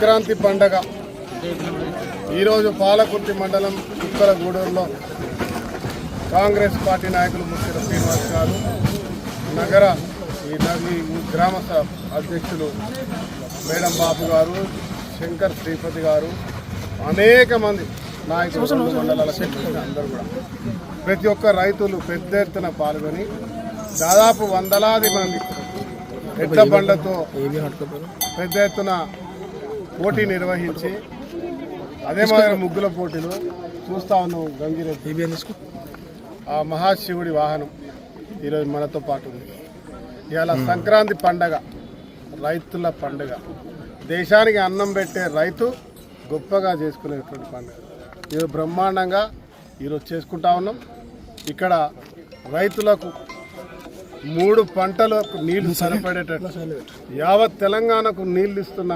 సంక్రాంతి పండగ. ఈరోజు పాలకుర్తి మండలం ఉత్తర గూడూరులో కాంగ్రెస్ పార్టీ నాయకులు ముఖ్య శ్రీనివాస్ గారు నగర ఈ ఈ గ్రామ అధ్యక్షులు మేడం బాబు గారు శంకర్ శ్రీపతి గారు అనేక మంది నాయకులు మండలాల సెక్రటరీ అందరూ కూడా. ప్రతి ఒక్క రైతులు పెద్ద ఎత్తున పాల్గొని దాదాపు వందలాది మంది ఎడ్ల బండ్లతో పెద్ద ఎత్తున పోటీ నిర్వహించి అదే మాదిరి ముగ్గుల పోటీలు చూస్తా ఉన్నాం గంగిరెద్దు ఆ మహాశివుడి వాహనం ఈరోజు మనతో పాటు ఉంది. ఇవాళ సంక్రాంతి పండగ రైతుల పండుగ. దేశానికి అన్నం పెట్టే రైతు గొప్పగా చేసుకునేటువంటి పండుగ. ఈరోజు బ్రహ్మాండంగా ఈరోజు చేసుకుంటా ఉన్నాం. ఇక్కడ రైతులకు మూడు పంటలకు నీళ్ళు సరిపడేటట్టు యావత్ తెలంగాణకు నీళ్ళు ఇస్తున్న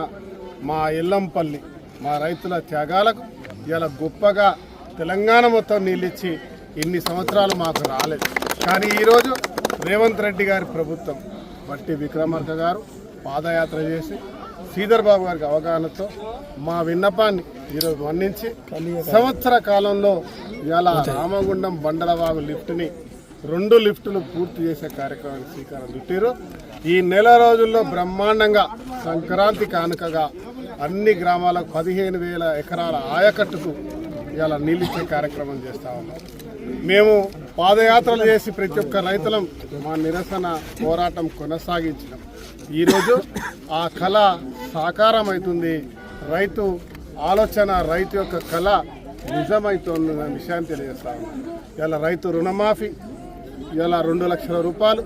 మా ఇల్లంపల్లి మా రైతుల త్యాగాలకు ఇలా గొప్పగా తెలంగాణ మొత్తం నీళ్ళు ఇచ్చి ఇన్ని సంవత్సరాలు మాకు రాలేదు. కానీ ఈరోజు రేవంత్ రెడ్డి గారి ప్రభుత్వం బట్టి విక్రమార్క గారు పాదయాత్ర చేసి శ్రీధర్ బాబు గారికి అవగాహనతో మా విన్నపాన్ని ఈరోజు మన్నించి సంవత్సర కాలంలో ఇలా రామగుండం బండలవాగు లిఫ్ట్ని రెండు లిఫ్టులు పూర్తి చేసే కార్యక్రమానికి శ్రీకారం చుట్టారు ఈ నెల రోజుల్లో బ్రహ్మాండంగా సంక్రాంతి కానుకగా అన్ని గ్రామాలకు పదిహేను వేల ఎకరాల ఆయకట్టుకు ఇలా నీళ్ళిచ్చే కార్యక్రమం చేస్తా ఉన్నాం. మేము పాదయాత్రలు చేసి ప్రతి ఒక్క రైతులం మా నిరసన పోరాటం కొనసాగించినాం. ఈరోజు ఆ కళ సాకారం అవుతుంది రైతు ఆలోచన రైతు యొక్క కళ నిజమవుతుందన్న విషయాన్ని తెలియజేస్తా ఉన్నాం. ఇలా రైతు రుణమాఫీ ఇలా రెండు లక్షల రూపాయలు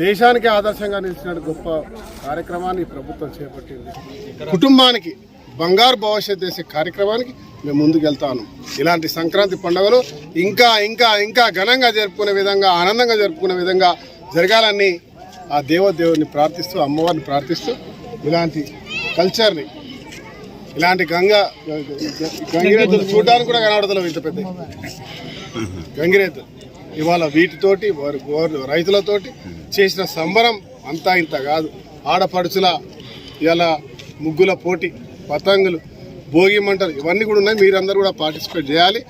దేశానికి ఆదర్శంగా నిలిచిన గొప్ప కార్యక్రమాన్ని ఈ ప్రభుత్వం చేపట్టింది. కుటుంబానికి బంగారు భవిష్యత్ చేసే కార్యక్రమానికి మేము ముందుకెళ్తాను. ఇలాంటి సంక్రాంతి పండుగలు ఇంకా ఇంకా ఇంకా ఘనంగా జరుపుకునే విధంగా ఆనందంగా జరుపుకునే విధంగా జరగాలని ఆ దేవదేవుని ప్రార్థిస్తూ అమ్మవారిని ప్రార్థిస్తూ ఇలాంటి కల్చర్ని ఇలాంటి గంగా గంగిరేతులు చూడడానికి కూడా కనబడతలేవు ఇంత పెద్ద. గంగిరేతులు ఇవాళ వీటితోటి వారి రైతులతోటి చేసిన సంబరం అంతా ఇంత కాదు. ఆడపడుచుల ఇలా ముగ్గుల పోటీ పతంగులు భోగి మంటలు ఇవన్నీ కూడా ఉన్నాయి. మీరందరూ కూడా పార్టిసిపేట్ చేయాలి.